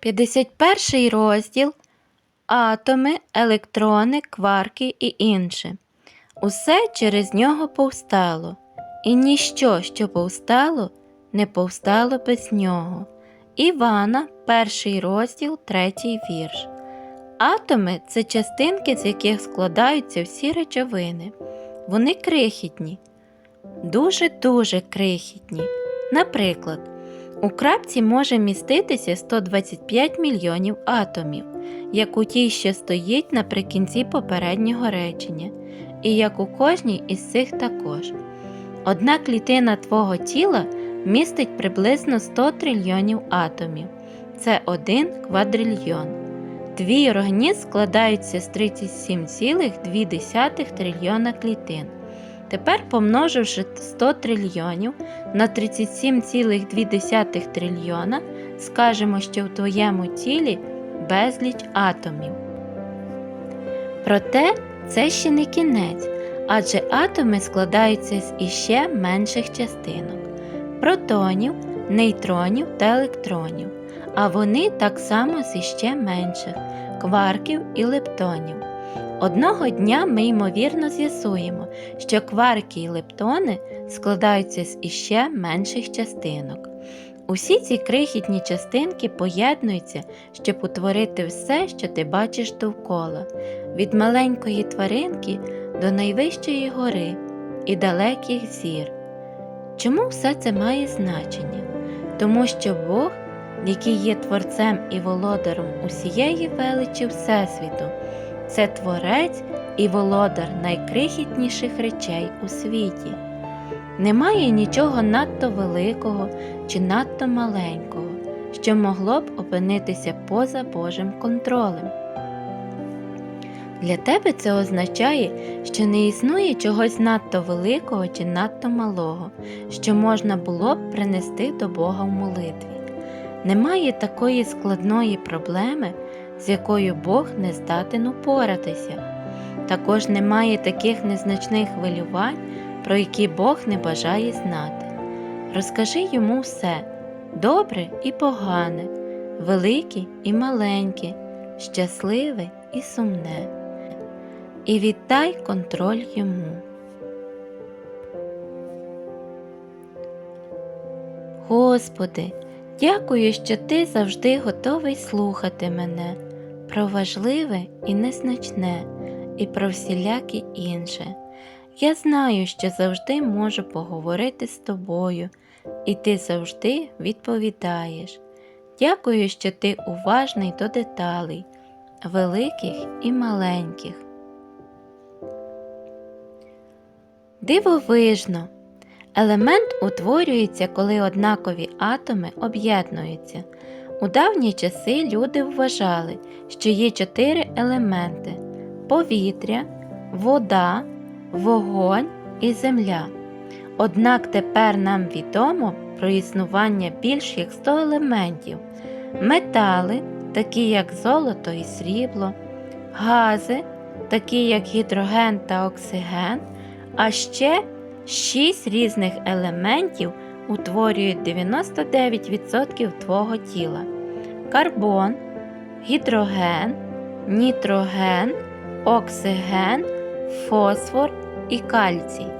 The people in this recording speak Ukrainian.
51 розділ Атоми, електрони, кварки і інше. Усе через нього повстало, і ніщо, що повстало, не повстало без нього. Івана, перший розділ, третій вірш. Атоми це частинки, з яких складаються всі речовини. Вони крихітні, дуже-дуже крихітні. Наприклад, у крапці може міститися 125 мільйонів атомів, як у тій, що стоїть наприкінці попереднього речення, і як у кожній із цих також. Одна клітина твого тіла містить приблизно 100 трильйонів атомів. Це один квадрильйон. Твій організм складається з 37,2 трильйона клітин. Тепер, помноживши 100 трильйонів на 37,2 трильйона, скажемо, що в твоєму тілі безліч атомів. Проте це ще не кінець, адже атоми складаються з іще менших частинок протонів, нейтронів та електронів, а вони так само з іще менших кварків і лептонів. Одного дня ми ймовірно з'ясуємо, що кварки і лептони складаються з іще менших частинок. Усі ці крихітні частинки поєднуються, щоб утворити все, що ти бачиш довкола, від маленької тваринки до найвищої гори і далеких зір. Чому все це має значення? Тому що Бог, який є творцем і володарем усієї величі Всесвіту, це творець і володар найкрихітніших речей у світі. Немає нічого надто великого чи надто маленького, що могло б опинитися поза Божим контролем. Для тебе це означає, що не існує чогось надто великого чи надто малого, що можна було б принести до Бога в молитві. Немає такої складної проблеми, з якою Бог не здатен упоратися. Також немає таких незначних хвилювань, про які Бог не бажає знати. Розкажи йому все добре і погане, велике і маленьке, щасливе і сумне. І віддай контроль йому. Господи, дякую, що Ти завжди готовий слухати мене про важливе і незначне, і про всіляке інше. Я знаю, що завжди можу поговорити з тобою, і ти завжди відповідаєш. Дякую, що ти уважний до деталей, великих і маленьких. Дивовижно! Елемент утворюється, коли однакові атоми об'єднуються. У давні часи люди вважали, що є чотири елементи повітря, вода, вогонь і земля. Однак тепер нам відомо про існування більш як 100 елементів, метали, такі як золото і срібло, гази, такі як гідроген та оксиген, а ще 6 різних елементів утворюють 99% твого тіла: карбон, гідроген, нітроген, оксиген, фосфор і кальцій.